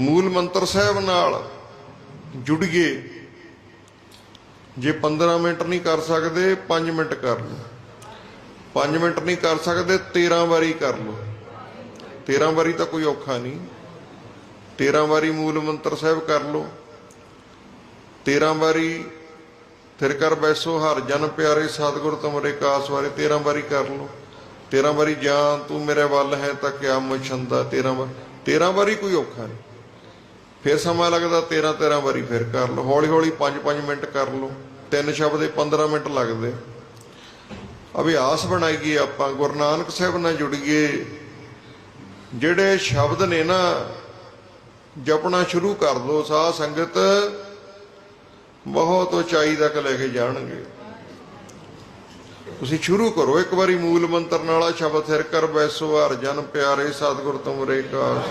ਮੂਲ ਮੰਤਰ ਸਾਹਿਬ ਨਾਲ ਜੁੜੀਏ ਜੇ 15 ਮਿੰਟ ਨਹੀਂ ਕਰ ਸਕਦੇ 5 ਮਿੰਟ ਕਰ ਲਓ। 5 ਮਿੰਟ ਨਹੀਂ ਕਰ ਸਕਦੇ 13 ਵਾਰੀ ਕਰ ਲਓ। 13 ਵਾਰੀ ਤਾਂ ਕੋਈ ਔਖਾ ਨਹੀਂ। 13 ਵਾਰੀ ਮੂਲ ਮੰਤਰ ਸਾਹਿਬ ਕਰ ਲਓ। 13 ਵਾਰੀ ਫਿਰ ਕਰ ਬੈਸੋ ਹਰ ਜਨ ਪਿਆਰੇ ਸਤਿਗੁਰ ਤੁਮਰੇ ਕਾਸ ਵਾਰੀ 13 ਵਾਰੀ ਕਰ ਲਓ। 13 ਵਾਰੀ ਜਾਂ ਤੂੰ ਮੇਰੇ ਵੱਲ ਹੈ ਤਾਂ ਕਿਆ ਮੁਛੰਦਾ 13 ਵਾਰ। 13 ਵਾਰੀ ਕੋਈ ਔਖਾ ਨਹੀਂ। ਫਿਰ ਸਮਾਂ ਲੱਗਦਾ 13 13 ਵਾਰੀ ਫਿਰ ਕਰ ਲਓ। ਹੌਲੀ ਹੌਲੀ 5 5 ਮਿੰਟ ਕਰ ਲਓ। ਤਿੰਨ ਸ਼ਬਦ ਦੇ 15 ਮਿੰਟ ਲੱਗਦੇ। ਅਭਿਆਸ ਬਣਾਈਏ ਆਪਾਂ, ਗੁਰੂ ਨਾਨਕ ਸਾਹਿਬ ਨਾਲ ਜੁੜੀਏ ਜਿਹੜੇ ਸ਼ਬਦ ਨੇ ਨਾ, ਜਪਣਾ ਸ਼ੁਰੂ ਕਰ ਦੋ, ਸਾਧ ਸੰਗਤ ਬਹੁਤ ਉਚਾਈ ਤੱਕ ਲੈ ਕੇ ਜਾਣਗੇ। ਤੁਸੀਂ ਸ਼ੁਰੂ ਕਰੋ, ਇੱਕ ਵਾਰੀ ਮੂਲ ਮੰਤਰ ਨਾਲ ਆ ਸ਼ਬਦ ਸਿਰ ਕਰ ਬੈਸੋ ਹਰ ਜਨ ਪਿਆਰੇ, ਸਤਿਗੁਰ ਤੁਮਰੇ ਕਾਸ